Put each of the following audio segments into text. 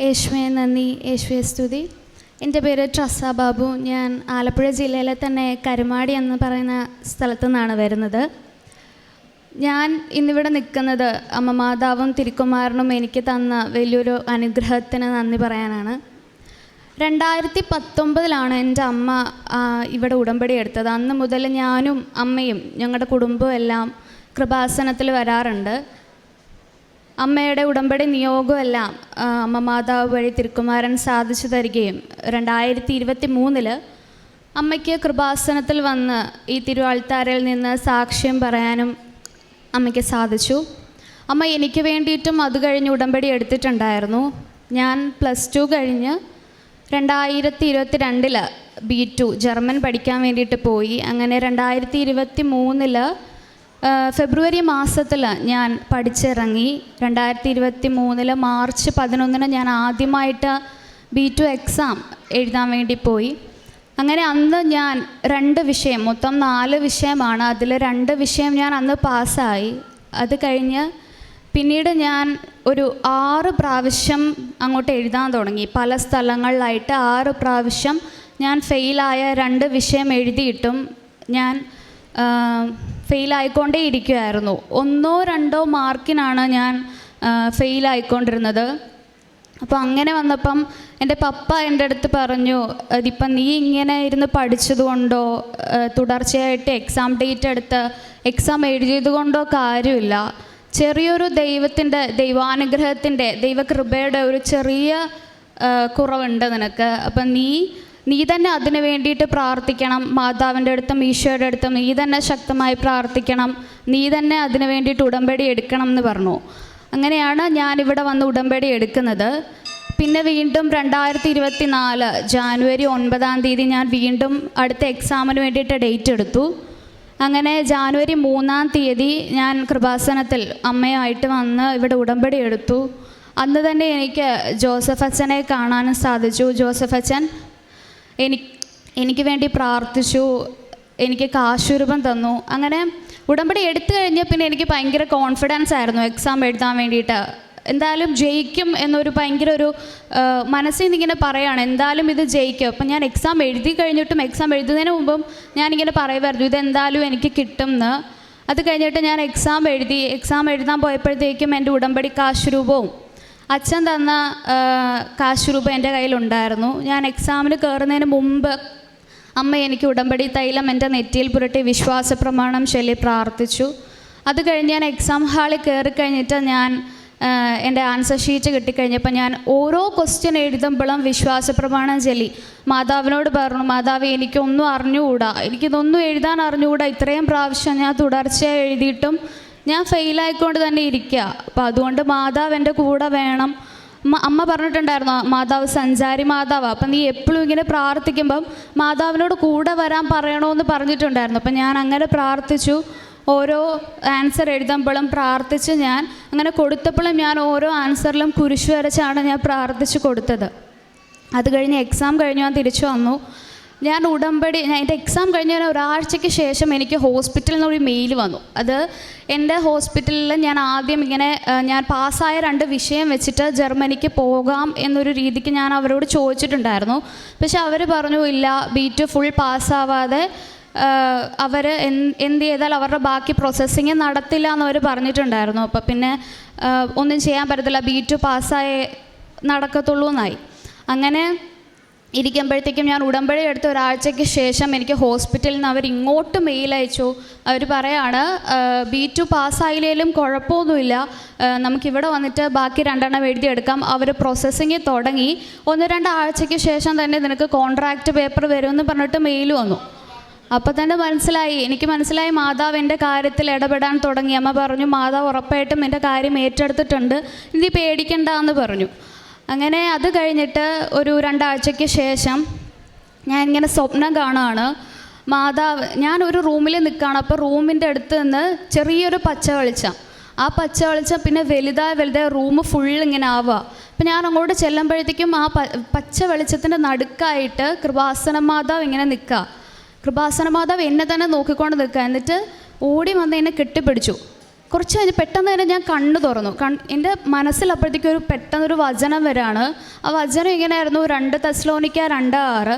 യേശുവെ നന്ദി. യേശുവെ സ്തുതി. എന്റെ പേര് ട്രസ ബാബു. ഞാൻ ആലപ്പുഴ ജില്ലയിലെ തന്നെ കരുമാടി എന്ന് പറയുന്ന സ്ഥലത്തു നിന്നാണ് വരുന്നത്. ഞാൻ ഇന്നിവിടെ നിൽക്കുന്നത് അമ്മ മാതാവും തിരുക്കുമാരനും എനിക്ക് തന്ന വലിയൊരു അനുഗ്രഹത്തിന് നന്ദി പറയാനാണ്. രണ്ടായിരത്തി പത്തൊമ്പതിലാണ് എന്റെ അമ്മ ഇവിടെ ഉടമ്പടി എടുത്തത്. അന്ന് മുതൽ ഞാനും അമ്മയും ഞങ്ങളുടെ കുടുംബവും എല്ലാം കൃപാസനത്തിൽ വരാറുണ്ട്. അമ്മയുടെ ഉടമ്പടി നിയോഗമെല്ലാം അമ്മ മാതാവ് വഴി തിരുക്കുമാരൻ സാധിച്ചു തരികയും രണ്ടായിരത്തി ഇരുപത്തി മൂന്നിൽ അമ്മയ്ക്ക് കൃപാസനത്തിൽ വന്ന് ഈ തിരുവാൾത്താരയിൽ നിന്ന് സാക്ഷ്യം പറയാനും അമ്മയ്ക്ക് സാധിച്ചു. അമ്മ എനിക്ക് വേണ്ടിയിട്ടും അത് കഴിഞ്ഞ് ഉടമ്പടി എടുത്തിട്ടുണ്ടായിരുന്നു. ഞാൻ പ്ലസ് ടു കഴിഞ്ഞ് രണ്ടായിരത്തി ഇരുപത്തി രണ്ടിൽ ബി ടു ജർമ്മൻ പഠിക്കാൻ വേണ്ടിയിട്ട് പോയി. അങ്ങനെ രണ്ടായിരത്തി ഇരുപത്തി മൂന്നിൽ ഫെബ്രുവരി മാസത്തിൽ ഞാൻ പഠിച്ചിറങ്ങി. രണ്ടായിരത്തി ഇരുപത്തി മൂന്നിൽ മാർച്ച് പതിനൊന്നിന് ഞാൻ ആദ്യമായിട്ട് ബി ടു എക്സാം എഴുതാൻ വേണ്ടി പോയി. അങ്ങനെ അന്ന് ഞാൻ രണ്ട് വിഷയം മൊത്തം നാല് വിഷയമാണ്. അതിൽ രണ്ട് വിഷയം ഞാൻ അന്ന് പാസ്സായി. അത് കഴിഞ്ഞ് പിന്നീട് ഞാൻ ഒരു ആറ് പ്രാവശ്യം അങ്ങോട്ട് എഴുതാൻ തുടങ്ങി. പല സ്ഥലങ്ങളിലായിട്ട് ആറ് പ്രാവശ്യം ഞാൻ ഫെയിലായ രണ്ട് വിഷയം എഴുതിയിട്ടും ഞാൻ ഫെയിലായിക്കൊണ്ടേ ഇരിക്കുമായിരുന്നു ഒന്നോ രണ്ടോ മാർക്കിനാണ് ഞാൻ ഫെയിലായിക്കൊണ്ടിരുന്നത്. അപ്പോൾ അങ്ങനെ വന്നപ്പം എന്റെ പപ്പ എന്റെ അടുത്ത് പറഞ്ഞു ഇതിപ്പം നീ ഇങ്ങനെ ഇരുന്ന് പഠിച്ചതുകൊണ്ടോ തുടർച്ചയായിട്ട് എക്സാം ഡേറ്റ് എടുത്ത് എക്സാം എഴുതിയതുകൊണ്ടോ കാര്യമില്ല. ചെറിയൊരു ദൈവത്തിന്റെ ദൈവാനുഗ്രഹത്തിന്റെ ദൈവകൃപയുടെ ഒരു ചെറിയ കുറവുണ്ട് നിനക്ക്. അപ്പം നീ നീ തന്നെ അതിനു വേണ്ടിയിട്ട് പ്രാർത്ഥിക്കണം. മാതാവിന്റെ അടുത്തും ഈശോയുടെ അടുത്തും നീ തന്നെ ശക്തമായി പ്രാർത്ഥിക്കണം. നീ തന്നെ അതിനു വേണ്ടിയിട്ട് ഉടമ്പടി എടുക്കണം എന്ന് പറഞ്ഞു. അങ്ങനെയാണ് ഞാനിവിടെ വന്ന് ഉടമ്പടി എടുക്കുന്നത്. പിന്നെ വീണ്ടും രണ്ടായിരത്തി ഇരുപത്തി നാല് ജാനുവരി ഒൻപതാം തീയതി ഞാൻ വീണ്ടും അടുത്ത എക്സാമിന് വേണ്ടിയിട്ട് ഡേറ്റ് എടുത്തു. അങ്ങനെ ജാനുവരി മൂന്നാം തീയതി ഞാൻ കൃപാസനത്തിൽ അമ്മയായിട്ട് വന്ന് ഇവിടെ ഉടമ്പടി എടുത്തു. അന്ന് തന്നെ എനിക്ക് ജോസഫ് അച്ഛനെ കാണാനും സാധിച്ചു. ജോസഫ് അച്ഛൻ എനിക്ക് എനിക്ക് വേണ്ടി പ്രാർത്ഥിച്ചു എനിക്ക് കാശുരൂപം തന്നു. അങ്ങനെ ഉടമ്പടി എടുത്തു കഴിഞ്ഞാൽ പിന്നെ എനിക്ക് ഭയങ്കര കോൺഫിഡൻസ് ആയിരുന്നു എക്സാം എഴുതാൻ വേണ്ടിയിട്ട്. എന്തായാലും ജയിക്കും എന്നൊരു ഭയങ്കര ഒരു മനസ്സിൽ നിന്ന് ഇങ്ങനെ പറയാണ് എന്തായാലും ഇത് ജയിക്കും. അപ്പം ഞാൻ എക്സാം എഴുതി കഴിഞ്ഞിട്ടും എക്സാം എഴുതുന്നതിന് മുമ്പും ഞാനിങ്ങനെ പറയുമായിരുന്നു ഇതെന്തായാലും എനിക്ക് കിട്ടും എന്ന് അത് കഴിഞ്ഞിട്ട് ഞാൻ എക്സാം എഴുതി എക്സാം എഴുതാൻ പോയപ്പോഴത്തേക്കും എന്റെ ഉടമ്പടി കാശുരൂപവും അച്ഛൻ തന്ന കാശ് രൂപ എന്റെ കയ്യിലുണ്ടായിരുന്നു. ഞാൻ എക്സാമിന് കയറുന്നതിന് മുമ്പ് അമ്മ എനിക്ക് ഉടമ്പടി തൈലം എന്റെ നെറ്റിയിൽ പുരട്ടി വിശ്വാസ പ്രമാണം ചൊല്ലി പ്രാർത്ഥിച്ചു. അത് കഴിഞ്ഞ് ഞാൻ എക്സാം ഹാളിൽ കയറി കഴിഞ്ഞിട്ട് ഞാൻ എന്റെ ആൻസർ ഷീറ്റ് കിട്ടിക്കഴിഞ്ഞപ്പോൾ ഞാൻ ഓരോ ക്വസ്റ്റ്യൻ എഴുതുമ്പോഴും വിശ്വാസ പ്രമാണം ചൊല്ലി. മാതാവിനോട് പറഞ്ഞു മാതാവ് എനിക്കൊന്നും അറിഞ്ഞുകൂടാ. എനിക്കിതൊന്നും എഴുതാൻ അറിഞ്ഞുകൂടാ. ഇത്രയും പ്രാവശ്യം ഞാൻ തുടർച്ചയായി എഴുതിയിട്ടും ഞാൻ ഫെയിലായിക്കൊണ്ട് തന്നെ ഇരിക്കുക അപ്പം അതുകൊണ്ട് മാതാവ് എന്റെ കൂടെ വേണം. അമ്മ പറഞ്ഞിട്ടുണ്ടായിരുന്നു? മാതാവ് സഞ്ചാരി മാതാവ്. അപ്പം നീ എപ്പോഴും ഇങ്ങനെ പ്രാർത്ഥിക്കുമ്പം മാതാവിനോട് കൂടെ വരാൻ പറയണമെന്ന് പറഞ്ഞിട്ടുണ്ടായിരുന്നു. അപ്പം ഞാൻ അങ്ങനെ പ്രാർത്ഥിച്ചു. ഓരോ ആൻസർ എഴുതുമ്പോഴും പ്രാർത്ഥിച്ച് ഞാൻ അങ്ങനെ കൊടുത്തപ്പോഴും ഞാൻ ഓരോ ആൻസറിലും കുരിശ് വരച്ചാണ് ഞാൻ പ്രാർത്ഥിച്ച് കൊടുത്തത്. അത് കഴിഞ്ഞ് എക്സാം കഴിഞ്ഞ് ഞാൻ തിരിച്ചു വന്നു. ഞാൻ ഉടമ്പടി ഞാൻ എന്റെ എക്സാം കഴിഞ്ഞ ഒരാഴ്ചയ്ക്ക് ശേഷം എനിക്ക് ഹോസ്പിറ്റലിൽ നിന്ന് ഒരു മെയിൽ വന്നു. അത് എന്റെ ഹോസ്പിറ്റലിൽ ഞാൻ ആദ്യം ഇങ്ങനെ ഞാൻ പാസ്സായ രണ്ട് വിഷയം വെച്ചിട്ട് ജർമ്മനിക്ക് പോകാം എന്നൊരു രീതിക്ക് ഞാൻ അവരോട് ചോദിച്ചിട്ടുണ്ടായിരുന്നു. പക്ഷെ അവർ പറഞ്ഞു ഇല്ല ബി ടു ഫുൾ പാസ്സാവാതെ അവർ എന്ത് ചെയ്താൽ അവരുടെ ബാക്കി പ്രോസസ്സിങ് നടത്തില്ല എന്നവർ പറഞ്ഞിട്ടുണ്ടായിരുന്നു. അപ്പോൾ പിന്നെ ഒന്നും ചെയ്യാൻ പറ്റത്തില്ല ബി ടു പാസ്സായേ നടക്കത്തുള്ളൂ എന്നായി അങ്ങനെ ഇരിക്കുമ്പോഴത്തേക്കും ഞാൻ ഉടമ്പടി എടുത്ത ഒരാഴ്ചയ്ക്ക് ശേഷം എനിക്ക് ഹോസ്പിറ്റലിൽ നിന്ന് അവർ ഇങ്ങോട്ട് മെയിൽ അയച്ചു. അവർ പറയാണ് ബി ടു പാസ്സായില്ലേലും കുഴപ്പമൊന്നുമില്ല. നമുക്കിവിടെ വന്നിട്ട് ബാക്കി രണ്ടെണ്ണം എഴുതിയെടുക്കാം അവർ പ്രോസസ്സിങ് തുടങ്ങി. ഒന്ന് രണ്ടാഴ്ചയ്ക്ക് ശേഷം തന്നെ നിനക്ക് കോൺട്രാക്റ്റ് പേപ്പർ വരുമെന്ന് പറഞ്ഞിട്ട് മെയിൽ വന്നു. അപ്പോൾ തന്നെ മനസ്സിലായി. എനിക്ക് മനസ്സിലായി മാതാവ് എന്റെ കാര്യത്തിൽ ഇടപെടാൻ തുടങ്ങി. അമ്മ പറഞ്ഞു മാതാവ് ഉറപ്പായിട്ടും എന്റെ കാര്യം ഏറ്റെടുത്തിട്ടുണ്ട്. ഇനി പേടിക്കണ്ട എന്ന് പറഞ്ഞു. അങ്ങനെ അത് കഴിഞ്ഞിട്ട് ഒരു രണ്ടാഴ്ചയ്ക്ക് ശേഷം ഞാൻ ഇങ്ങനെ സ്വപ്നം കാണുകയാണ് മാതാവ് ഞാൻ ഒരു റൂമിൽ നിൽക്കുകയാണ് അപ്പോൾ റൂമിന്റെ അടുത്ത് നിന്ന് ചെറിയൊരു പച്ച വെളിച്ചം. ആ പച്ച വെളിച്ചം പിന്നെ വലുതായ വലുതായ റൂം ഫുൾ ഇങ്ങനെ ആവുക. അപ്പം ഞാൻ അങ്ങോട്ട് ചെല്ലുമ്പോഴത്തേക്കും ആ പച്ച വെളിച്ചത്തിന്റെ നടുക്കായിട്ട് കൃപാസന മാതാവ് ഇങ്ങനെ നിൽക്കുക കൃപാസന മാതാവ് എന്നെ തന്നെ നോക്കിക്കൊണ്ട് നിൽക്കുക എന്നിട്ട് ഓടി വന്ന് എന്നെ കെട്ടിപ്പിടിച്ചു. കുറച്ച് കഴിഞ്ഞ് പെട്ടെന്ന് തന്നെ ഞാൻ കണ്ണു തുറന്നു. കൺ എന്റെ മനസ്സിൽ അപ്പോഴത്തേക്കൊരു പെട്ടെന്നൊരു വചനം വരാണ്. ആ വചനം ഇങ്ങനെയായിരുന്നു രണ്ട് തസ്ലോണിക്ക രണ്ട് ആറ്.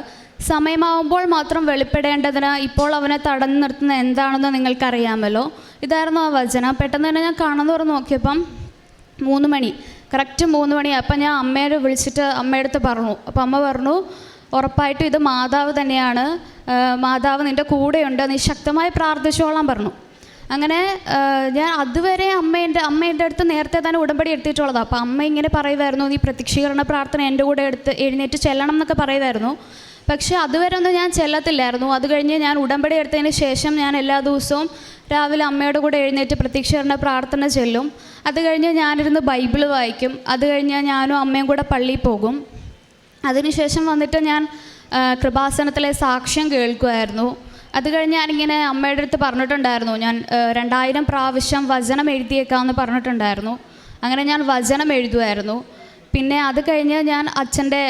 സമയമാവുമ്പോൾ മാത്രം വെളിപ്പെടേണ്ടതിന് ഇപ്പോൾ അവനെ തടഞ്ഞു നിർത്തുന്ന എന്താണെന്ന് നിങ്ങൾക്കറിയാമല്ലോ. ഇതായിരുന്നു ആ വചനം. പെട്ടെന്ന് തന്നെ ഞാൻ കണ്ണു തുറന്ന് നോക്കിയപ്പം മൂന്ന് മണി. കറക്റ്റ് മൂന്ന് മണി. അപ്പം ഞാൻ അമ്മേനെ വിളിച്ചിട്ട് അമ്മയടുത്ത് പറഞ്ഞു. അപ്പം അമ്മ പറഞ്ഞു ഉറപ്പായിട്ടും ഇത് മാതാവ് തന്നെയാണ്. മാതാവ് നിന്റെ കൂടെയുണ്ട്. നീ ശക്തമായി പ്രാർത്ഥിച്ചോളാം പറഞ്ഞു. അങ്ങനെ ഞാൻ അതുവരെ അമ്മ എന്റെ അമ്മ എന്റെ അടുത്ത് നേരത്തെ തന്നെ ഉടമ്പടി എടുത്തിട്ടുള്ളതാണ് അപ്പോൾ അമ്മ ഇങ്ങനെ പറയുമായിരുന്നു നീ പ്രത്യക്ഷീകരണ പ്രാർത്ഥന എന്റെ കൂടെ എടുത്ത് എഴുന്നേറ്റ് ചെല്ലണം എന്നൊക്കെ പറയുമായിരുന്നു പക്ഷേ അതുവരെ ഒന്നും ഞാൻ ചെല്ലത്തില്ലായിരുന്നു. അത് കഴിഞ്ഞ് ഞാൻ ഉടമ്പടി എടുത്തതിന് ശേഷം ഞാൻ എല്ലാ ദിവസവും രാവിലെ അമ്മയുടെ കൂടെ എഴുന്നേറ്റ് പ്രത്യക്ഷീകരണ പ്രാർത്ഥന ചെല്ലും. അത് കഴിഞ്ഞ് ഞാനിരുന്ന് ബൈബിൾ വായിക്കും. അത് കഴിഞ്ഞ് ഞാനും അമ്മയും കൂടെ പള്ളിയിൽ പോകും. അതിനുശേഷം വന്നിട്ട് ഞാൻ കൃപാസനത്തിലെ സാക്ഷ്യം കേൾക്കുമായിരുന്നു അത് കഴിഞ്ഞ് ഞാനിങ്ങനെ അമ്മയുടെ അടുത്ത് പറഞ്ഞിട്ടുണ്ടായിരുന്നു. ഞാൻ രണ്ടായിരം പ്രാവശ്യം വചനം എഴുതിയേക്കാമെന്ന് പറഞ്ഞിട്ടുണ്ടായിരുന്നു. അങ്ങനെ ഞാൻ വചനം എഴുതുമായിരുന്നു പിന്നെ അത് കഴിഞ്ഞ് ഞാൻ അച്ഛന്റെ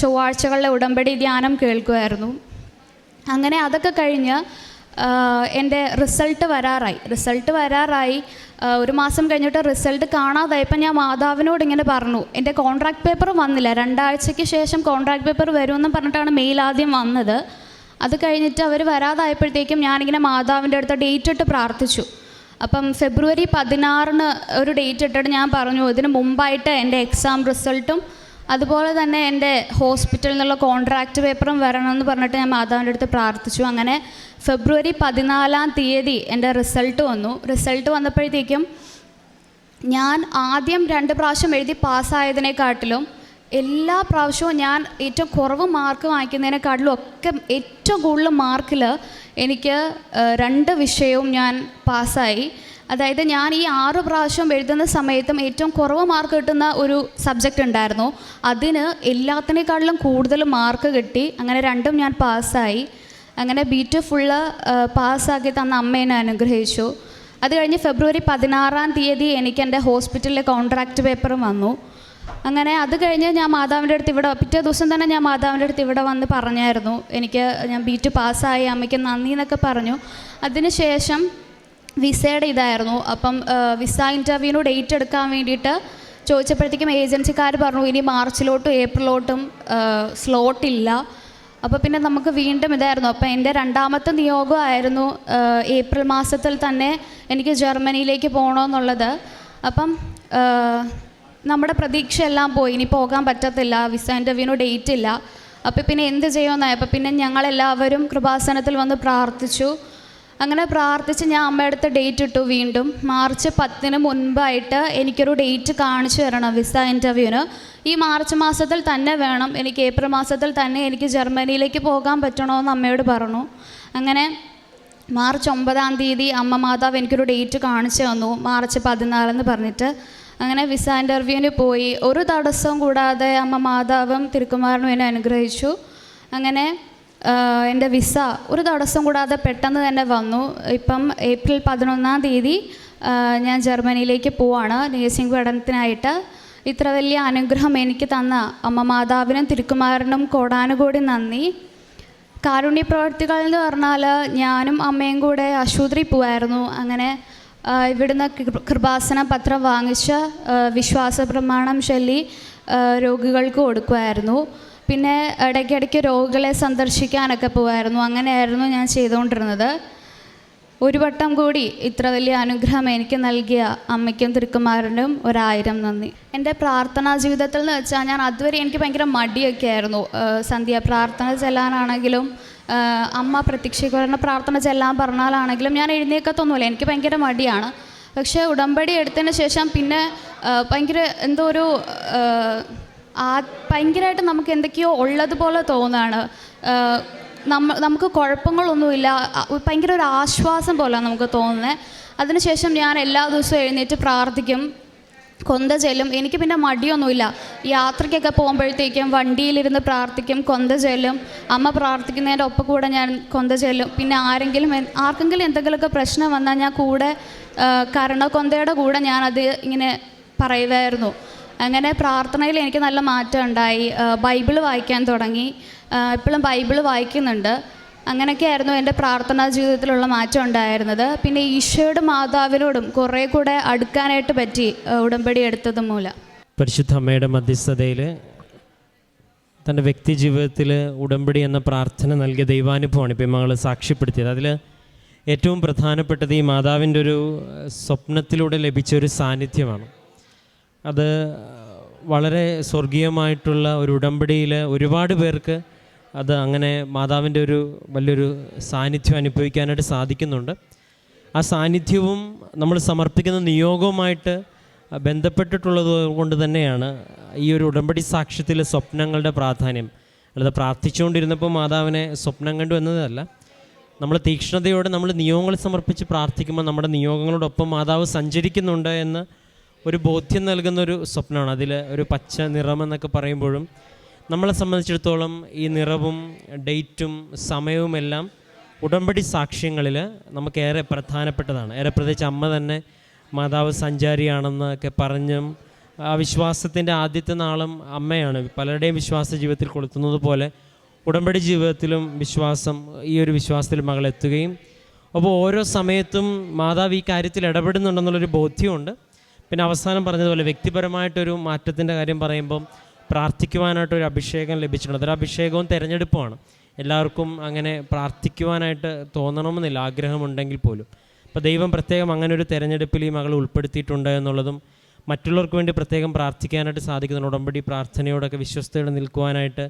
ചൊവ്വാഴ്ചകളിലെ ഉടമ്പടി ധ്യാനം കേൾക്കുമായിരുന്നു അങ്ങനെ അതൊക്കെ കഴിഞ്ഞ് എന്റെ റിസൾട്ട് വരാറായി. റിസൾട്ട് വരാറായി. ഒരു മാസം കഴിഞ്ഞിട്ട് റിസൾട്ട് കാണാതായപ്പോൾ ഞാൻ മാതാവിനോട് ഇങ്ങനെ പറഞ്ഞു. എന്റെ കോൺട്രാക്ട് പേപ്പർ വന്നില്ല. രണ്ടാഴ്ചയ്ക്ക് ശേഷം കോൺട്രാക്ട് പേപ്പർ വരുമെന്ന് പറഞ്ഞിട്ടാണ് മെയിൽ ആദ്യം വന്നത്. അത് കഴിഞ്ഞിട്ട് അവർ വരാതായപ്പോഴത്തേക്കും ഞാനിങ്ങനെ മാതാവിന്റെ അടുത്ത് ഡേറ്റ് ഇട്ട് പ്രാർത്ഥിച്ചു. അപ്പം ഫെബ്രുവരി പതിനാറിന് ഒരു ഡേറ്റ് ഇട്ടിട്ട് ഞാൻ പറഞ്ഞു ഇതിന് മുമ്പായിട്ട് എന്റെ എക്സാം റിസൾട്ടും അതുപോലെ തന്നെ എന്റെ ഹോസ്പിറ്റലിൽ നിന്നുള്ള കോൺട്രാക്റ്റ് പേപ്പറും വരണമെന്ന് പറഞ്ഞിട്ട് ഞാൻ മാതാവിന്റെ അടുത്ത് പ്രാർത്ഥിച്ചു. അങ്ങനെ ഫെബ്രുവരി പതിനാലാം തീയതി എന്റെ റിസൾട്ട് വന്നു. റിസൾട്ട് വന്നപ്പോഴത്തേക്കും ഞാൻ ആദ്യം രണ്ട് പ്രാവശ്യം എഴുതി പാസ്സായതിനെക്കാട്ടിലും എല്ലാ പ്രാവശ്യവും ഞാൻ ഏറ്റവും കുറവ് മാർക്ക് വാങ്ങിക്കുന്നതിനെക്കാട്ടിലും ഒക്കെ ഏറ്റവും കൂടുതൽ മാർക്കിൽ എനിക്ക് രണ്ട് വിഷയവും ഞാൻ പാസ്സായി. അതായത് ഞാൻ ഈ ആറ് പ്രാവശ്യം എഴുതുന്ന സമയത്തും ഏറ്റവും കുറവ് മാർക്ക് കിട്ടുന്ന ഒരു സബ്ജക്റ്റ് ഉണ്ടായിരുന്നു. അതിന് എല്ലാത്തിനേക്കാളിലും കൂടുതൽ മാർക്ക് കിട്ടി. അങ്ങനെ രണ്ടും ഞാൻ പാസ്സായി. അങ്ങനെ ബി ടു ഫുള്ള് പാസ്സാക്കി തന്ന അമ്മേനെ അനുഗ്രഹിച്ചു. അത് കഴിഞ്ഞ് ഫെബ്രുവരി പതിനാറാം തീയതി എനിക്ക് എന്റെ ഹോസ്പിറ്റലിലെ കോൺട്രാക്റ്റ് പേപ്പറും വന്നു. അങ്ങനെ അത് കഴിഞ്ഞ് ഞാൻ മാതാവിന്റെ അടുത്ത് ഇവിടെ പിറ്റേ ദിവസം തന്നെ ഞാൻ മാതാവിന്റെ അടുത്ത് ഇവിടെ വന്ന് പറഞ്ഞായിരുന്നു. എനിക്ക് ഞാൻ ബീറ്റ് പാസ്സായി അമ്മയ്ക്ക് നന്ദി എന്നൊക്കെ പറഞ്ഞു. അതിനുശേഷം വിസയുടെ ഇതായിരുന്നു. അപ്പം വിസ ഇന്റർവ്യൂവിന് ഡേറ്റ് എടുക്കാൻ വേണ്ടിയിട്ട് ചോദിച്ചപ്പോഴത്തേക്കും ഏജൻസിക്കാർ പറഞ്ഞു ഇനി മാർച്ചിലോട്ടും ഏപ്രിലോട്ടും സ്ലോട്ടില്ല അപ്പോൾ പിന്നെ നമുക്ക് വീണ്ടും ഇതായിരുന്നു. അപ്പോൾ എന്റെ രണ്ടാമത്തെ നിയോഗമായിരുന്നു ഏപ്രിൽ മാസത്തിൽ തന്നെ എനിക്ക് ജർമ്മനിയിലേക്ക് പോകണമെന്നുള്ളത്. അപ്പം നമ്മുടെ പ്രതീക്ഷ എല്ലാം പോയി. ഇനി പോകാൻ പറ്റത്തില്ല. വിസ ഇന്റർവ്യൂവിന് ഡേറ്റ് ഇല്ല. അപ്പോൾ പിന്നെ എന്ത് ചെയ്യുമെന്നായി അപ്പോൾ പിന്നെ ഞങ്ങളെല്ലാവരും കൃപാസനത്തിൽ വന്ന് പ്രാർത്ഥിച്ചു. അങ്ങനെ പ്രാർത്ഥിച്ച് ഞാൻ അമ്മയുടെ അടുത്ത് ഡേറ്റ് ഇട്ടു വീണ്ടും. മാർച്ച് പത്തിന് മുൻപായിട്ട് എനിക്കൊരു ഡേറ്റ് കാണിച്ചു തരണം വിസ ഇന്റർവ്യൂവിന് ഈ മാർച്ച് മാസത്തിൽ തന്നെ വേണം. എനിക്ക് ഏപ്രിൽ മാസത്തിൽ തന്നെ എനിക്ക് ജർമ്മനിയിലേക്ക് പോകാൻ പറ്റണമെന്ന് അമ്മയോട് പറഞ്ഞു. അങ്ങനെ മാർച്ച് ഒമ്പതാം തീയതി അമ്മ മാതാവ് എനിക്കൊരു ഡേറ്റ് കാണിച്ചു തന്നു. മാർച്ച് പതിനാലെന്ന് പറഞ്ഞിട്ട്. അങ്ങനെ വിസ ഇന്റർവ്യൂവിന് പോയി. ഒരു തടസ്സവും കൂടാതെ അമ്മ മാതാവും തിരുക്കുമാറിനും എന്നെ അനുഗ്രഹിച്ചു. അങ്ങനെ എന്റെ വിസ ഒരു തടസ്സം കൂടാതെ പെട്ടെന്ന് തന്നെ വന്നു. ഇപ്പം ഏപ്രിൽ പതിനൊന്നാം തീയതി ഞാൻ ജർമ്മനിയിലേക്ക് പോവാണ്. നേഴ്സിംഗ് പഠനത്തിനായിട്ട്. ഇത്ര വലിയ അനുഗ്രഹം എനിക്ക് തന്ന അമ്മ മാതാവിനും തിരുക്കുമാരനും കോടാനുകൂടി നന്ദി. കാരുണ്യ പ്രവർത്തികൾ എന്ന് പറഞ്ഞാൽ ഞാനും അമ്മയും കൂടെ ആശുപത്രി പോവായിരുന്നു. അങ്ങനെ ഇവിടുന്ന് കൃപാസന പത്രം വാങ്ങിച്ച് വിശ്വാസ പ്രമാണം ചൊല്ലി രോഗികൾക്ക് കൊടുക്കുമായിരുന്നു പിന്നെ ഇടയ്ക്കിടയ്ക്ക് രോഗികളെ സന്ദർശിക്കാനൊക്കെ പോകുമായിരുന്നു അങ്ങനെയായിരുന്നു ഞാൻ ചെയ്തുകൊണ്ടിരുന്നത്. ഒരു വട്ടം കൂടി ഇത്ര വലിയ അനുഗ്രഹം എനിക്ക് നൽകിയ അമ്മയ്ക്കും തിരുക്കുമാരനും ഒരായിരം നന്ദി. എന്റെ പ്രാർത്ഥനാ ജീവിതത്തിൽ എന്ന് വെച്ചാൽ ഞാൻ അതുവരെ എനിക്ക് ഭയങ്കര മടിയൊക്കെ ആയിരുന്നു സന്ധ്യ പ്രാർത്ഥന ചെല്ലാനാണെങ്കിലും അമ്മ പ്രത്യക്ഷീകരണ പ്രാർത്ഥന ചെല്ലാൻ പറഞ്ഞാലാണെങ്കിലും ഞാൻ എഴുന്നേക്കത്തൊന്നുമില്ല എനിക്ക് ഭയങ്കര മടിയാണ്. പക്ഷേ ഉടമ്പടി എടുത്തതിന് ശേഷം പിന്നെ ഭയങ്കര എന്തോ ഒരു ആ ഭയങ്കരമായിട്ട് നമുക്ക് എന്തൊക്കെയോ ഉള്ളതുപോലെ തോന്നുകയാണ്. നമ്മ നമുക്ക് കുഴപ്പങ്ങളൊന്നുമില്ല. ഭയങ്കര ഒരു ആശ്വാസം പോലെയാണ് നമുക്ക് തോന്നുന്നത്. അതിനുശേഷം ഞാൻ എല്ലാ ദിവസവും എഴുന്നേറ്റ് പ്രാർത്ഥിക്കും. കൊന്ത ചെല്ലും എനിക്ക് പിന്നെ മടിയൊന്നുമില്ല. യാത്രയ്ക്കൊക്കെ പോകുമ്പോഴത്തേക്കും വണ്ടിയിലിരുന്ന് പ്രാർത്ഥിക്കും കൊന്ത ചെല്ലും അമ്മ പ്രാർത്ഥിക്കുന്നതിന്റെ ഒപ്പം കൂടെ ഞാൻ കൊന്ത ചെല്ലും പിന്നെ ആരെങ്കിലും ആർക്കെങ്കിലും എന്തെങ്കിലുമൊക്കെ പ്രശ്നം വന്നാൽ ഞാൻ കൂടെ കരുണക്കൊന്തയുടെ കൂടെ ഞാനത് ഇങ്ങനെ പറയുമായിരുന്നു അങ്ങനെ പ്രാർത്ഥനയിൽ എനിക്ക് നല്ല മാറ്റം ഉണ്ടായി. ബൈബിൾ വായിക്കാൻ തുടങ്ങി. ഇപ്പോഴും ബൈബിൾ വായിക്കുന്നുണ്ട്. അങ്ങനെയൊക്കെയായിരുന്നു എന്റെ പ്രാർത്ഥനാ ജീവിതത്തിലുള്ള മാറ്റം ഉണ്ടായിരുന്നത്. പിന്നെ ഈശോയുടെ മാതാവിനോടും കുറേ കൂടെ അടുക്കാനായിട്ട് പറ്റി ഉടമ്പടി എടുത്തത് മൂലം. പരിശുദ്ധ അമ്മയുടെ മധ്യസ്ഥതയിൽ തന്റെ വ്യക്തി ജീവിതത്തിൽ ഉടമ്പടി എന്ന പ്രാർത്ഥന നൽകിയ ദൈവാനുഭവമാണ് ഇപ്പം മകൾ സാക്ഷ്യപ്പെടുത്തിയത്. അതിൽ ഏറ്റവും പ്രധാനപ്പെട്ടത് ഈ മാതാവിന്റെ ഒരു സ്വപ്നത്തിലൂടെ ലഭിച്ച ഒരു സാന്നിധ്യമാണ്. അത് വളരെ സ്വർഗീയമായിട്ടുള്ള ഒരു ഉടമ്പടിയിൽ ഒരുപാട് പേർക്ക് അത് അങ്ങനെ മാതാവിന്റെ ഒരു വലിയൊരു സാന്നിധ്യം അനുഭവിക്കാനായിട്ട് സാധിക്കുന്നുണ്ട്. ആ സാന്നിധ്യവും നമ്മൾ സമർപ്പിക്കുന്ന നിയോഗവുമായിട്ട് ബന്ധപ്പെട്ടിട്ടുള്ളത് കൊണ്ട് തന്നെയാണ് ഈ ഒരു ഉടമ്പടി സാക്ഷ്യത്തിലെ സ്വപ്നങ്ങളുടെ പ്രാധാന്യം. അല്ലാതെ പ്രാർത്ഥിച്ചുകൊണ്ടിരുന്നപ്പോൾ മാതാവിനെ സ്വപ്നം കണ്ടു എന്നതല്ല. നമ്മൾ തീക്ഷ്ണതയോടെ നമ്മൾ നിയോഗങ്ങൾ സമർപ്പിച്ച് പ്രാർത്ഥിക്കുമ്പോൾ നമ്മുടെ നിയോഗങ്ങളോടൊപ്പം മാതാവ് സഞ്ചരിക്കുന്നുണ്ട് എന്ന് ഒരു ബോധ്യം നൽകുന്ന ഒരു സ്വപ്നമാണ്. അതിൽ ഒരു പച്ച നിറമെന്നൊക്കെ പറയുമ്പോഴും നമ്മളെ സംബന്ധിച്ചിടത്തോളം ഈ നിറവും ഡേറ്റും സമയവുമെല്ലാം ഉടമ്പടി സാക്ഷ്യങ്ങളിൽ നമുക്കേറെ പ്രധാനപ്പെട്ടതാണ്. ഏറെ പ്രത്യേകിച്ച് അമ്മ തന്നെ മാതാവ് സഞ്ചാരിയാണെന്നൊക്കെ പറഞ്ഞും ആ വിശ്വാസത്തിന്റെ ആദ്യത്തെ നാളും അമ്മയാണ്. പലരുടെയും വിശ്വാസ ജീവിതത്തിൽ കൊളുത്തുന്നത് പോലെ ഉടമ്പടി ജീവിതത്തിലും വിശ്വാസം ഈ ഒരു വിശ്വാസത്തിൽ മകളെത്തുകയും അപ്പോൾ ഓരോ സമയത്തും മാതാവ് ഈ കാര്യത്തിൽ ഇടപെടുന്നുണ്ടെന്നുള്ളൊരു ബോധ്യമുണ്ട്. പിന്നെ അവസാനം പറഞ്ഞതുപോലെ വ്യക്തിപരമായിട്ടൊരു മാറ്റത്തിന്റെ കാര്യം പറയുമ്പം പ്രാർത്ഥിക്കുവാനായിട്ടൊരു അഭിഷേകം ലഭിച്ചിട്ടുണ്ട്. അതൊരു അഭിഷേകവും തിരഞ്ഞെടുപ്പുമാണ്. എല്ലാവർക്കും അങ്ങനെ പ്രാർത്ഥിക്കുവാനായിട്ട് തോന്നണമെന്നില്ല. ആഗ്രഹമുണ്ടെങ്കിൽ പോലും. അപ്പോൾ ദൈവം പ്രത്യേകം അങ്ങനെ ഒരു തിരഞ്ഞെടുപ്പിൽ ഈ മകൾ ഉൾപ്പെടുത്തിയിട്ടുണ്ട് എന്നുള്ളതും മറ്റുള്ളവർക്ക് വേണ്ടി പ്രത്യേകം പ്രാർത്ഥിക്കാനായിട്ട് സാധിക്കുന്ന ഉടമ്പടി പ്രാർത്ഥനയോടൊക്കെ വിശ്വസ്തയോടെ നിൽക്കുവാനായിട്ട്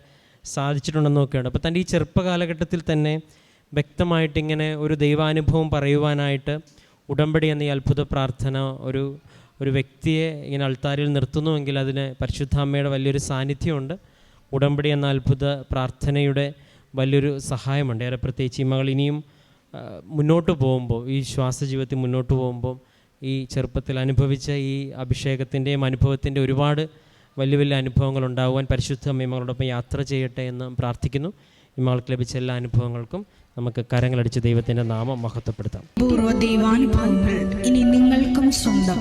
സാധിച്ചിട്ടുണ്ടെന്ന് നോക്കുകയാണ്. അപ്പോൾ തന്റെ ഈ ചെറുപ്പകാലഘട്ടത്തിൽ തന്നെ വ്യക്തമായിട്ടിങ്ങനെ ഒരു ദൈവാനുഭവം പറയുവാനായിട്ട് ഉടമ്പടി എന്ന ഈ അത്ഭുത പ്രാർത്ഥന ഒരു ഒരു വ്യക്തിയെ ഇങ്ങനെ അൾത്താരിൽ നിർത്തുന്നുവെങ്കിൽ അതിന് പരിശുദ്ധാമ്മയുടെ വലിയൊരു സാന്നിധ്യമുണ്ട്. ഉടമ്പടി എന്ന അത്ഭുത പ്രാർത്ഥനയുടെ വലിയൊരു സഹായമുണ്ട്. ഏറെ പ്രത്യേകിച്ച് ഈ മകൾ ഇനിയും മുന്നോട്ട് പോകുമ്പോൾ ഈ ശ്വാസ ജീവിതത്തിൽ മുന്നോട്ട് പോകുമ്പോൾ ഈ ചെറുപ്പത്തിൽ അനുഭവിച്ച ഈ അഭിഷേകത്തിന്റെയും അനുഭവത്തിന്റെ ഒരുപാട് വലിയ വലിയ അനുഭവങ്ങൾ ഉണ്ടാകുവാൻ പരിശുദ്ധ അമ്മ മകളോടൊപ്പം യാത്ര ചെയ്യട്ടെ എന്ന് പ്രാർത്ഥിക്കുന്നു. ഇമ്മകൾക്ക് മകൾക്ക് ലഭിച്ച എല്ലാ അനുഭവങ്ങൾക്കും നമുക്ക് കരങ്ങളടിച്ച് ദൈവത്തിന്റെ നാമം മഹത്വപ്പെടുത്താം. പൂർവ ദൈവാനുഭവങ്ങൾ ഇനി നിങ്ങൾക്കും സ്വന്തം.